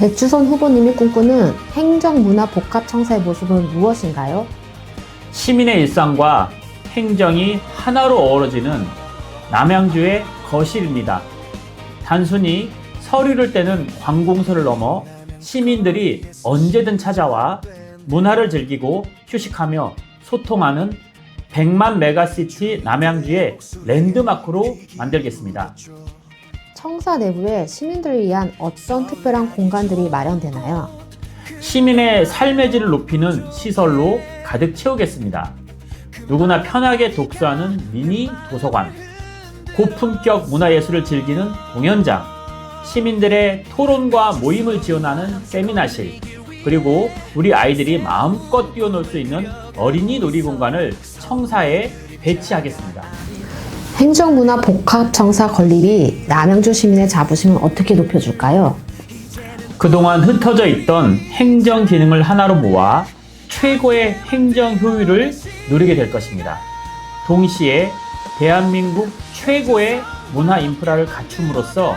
배추선 후보님이 꿈꾸는 행정문화 복합청사의 모습은 무엇인가요? 시민의 일상과 행정이 하나로 어우러지는 남양주의 거실입니다. 단순히 서류를 떼는 관공서를 넘어 시민들이 언제든 찾아와 문화를 즐기고 휴식하며 소통하는 100만 메가시티 남양주의 랜드마크로 만들겠습니다. 청사 내부에 시민들을 위한 어떤 특별한 공간들이 마련되나요? 시민의 삶의 질을 높이는 시설로 가득 채우겠습니다. 누구나 편하게 독서하는 미니 도서관, 고품격 문화예술을 즐기는 공연장, 시민들의 토론과 모임을 지원하는 세미나실, 그리고 우리 아이들이 마음껏 뛰어놀 수 있는 어린이 놀이공간을 청사에 배치하겠습니다. 행정문화 복합청사 건립이 남양주 시민의 자부심을 어떻게 높여줄까요? 그동안 흩어져 있던 행정 기능을 하나로 모아 최고의 행정 효율을 누리게 될 것입니다. 동시에 대한민국 최고의 문화 인프라를 갖춤으로써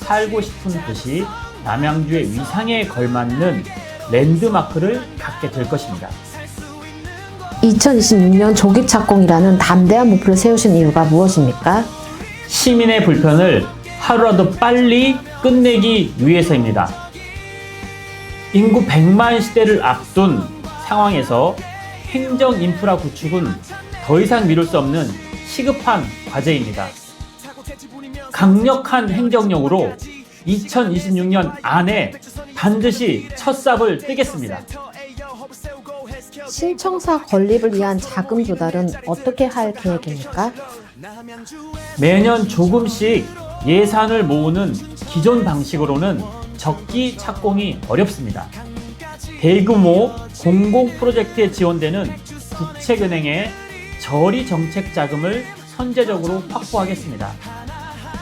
살고 싶은 도시 남양주의 위상에 걸맞는 랜드마크를 갖게 될 것입니다. 2026년 조기 착공이라는 담대한 목표를 세우신 이유가 무엇입니까? 시민의 불편을 하루라도 빨리 끝내기 위해서입니다. 인구 100만 시대를 앞둔 상황에서 행정 인프라 구축은 더 이상 미룰 수 없는 시급한 과제입니다. 강력한 행정력으로 2026년 안에 반드시 첫 삽을 뜨겠습니다. 신청사 건립을 위한 자금 조달은 어떻게 할 계획입니까? 매년 조금씩 예산을 모으는 기존 방식으로는 적기 착공이 어렵습니다. 대규모 공공 프로젝트에 지원되는 국책은행의 저리 정책 자금을 선제적으로 확보하겠습니다.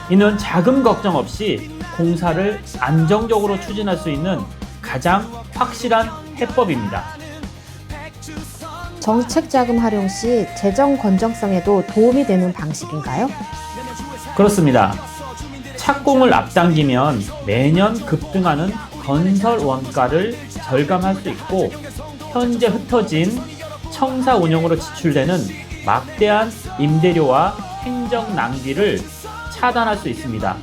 이는 자금 걱정 없이 공사를 안정적으로 추진할 수 있는 가장 확실한 해법입니다. 정책 자금 활용 시 재정 건정성에도 도움이 되는 방식인가요? 그렇습니다. 착공을 앞당기면 매년 급등하는 건설 원가를 절감할 수 있고 현재 흩어진 청사 운영으로 지출되는 막대한 임대료와 행정 낭비를 차단할 수 있습니다.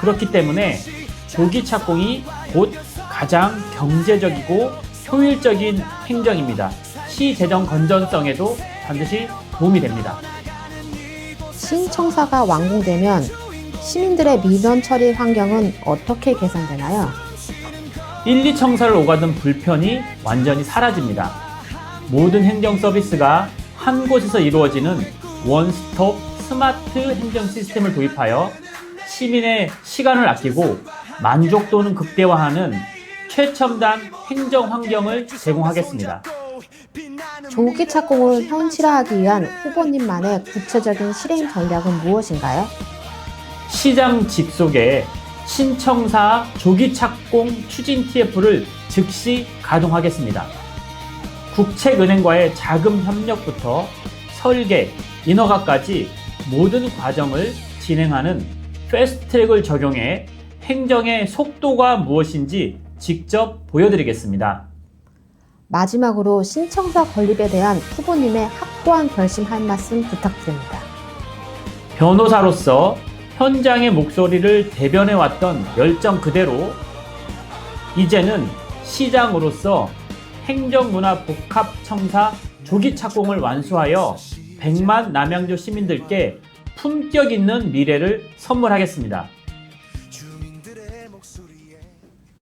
그렇기 때문에 조기 착공이 곧 가장 경제적이고 효율적인 행정입니다. 시 재정 건전성에도 반드시 도움이 됩니다. 신청사가 완공되면 시민들의 민원 처리 환경은 어떻게 개선되나요? 1, 2청사를 오가던 불편이 완전히 사라집니다. 모든 행정 서비스가 한 곳에서 이루어지는 원스톱 스마트 행정 시스템을 도입하여 시민의 시간을 아끼고 만족도는 극대화하는 최첨단 행정 환경을 제공하겠습니다. 조기 착공을 현실화하기 위한 후보님만의 구체적인 실행 전략은 무엇인가요? 시장 직속에 신청사 조기 착공 추진 TF를 즉시 가동하겠습니다. 국책은행과의 자금 협력부터 설계, 인허가까지 모든 과정을 진행하는 패스트트랙을 적용해 행정의 속도가 무엇인지 직접 보여드리겠습니다. 마지막으로 신청사 건립에 대한 후보님의 확고한 결심 한 말씀 부탁드립니다. 변호사로서 현장의 목소리를 대변해 왔던 열정 그대로 이제는 시장으로서 행정문화 복합청사 조기 착공을 완수하여 100만 남양주 시민들께 품격 있는 미래를 선물하겠습니다.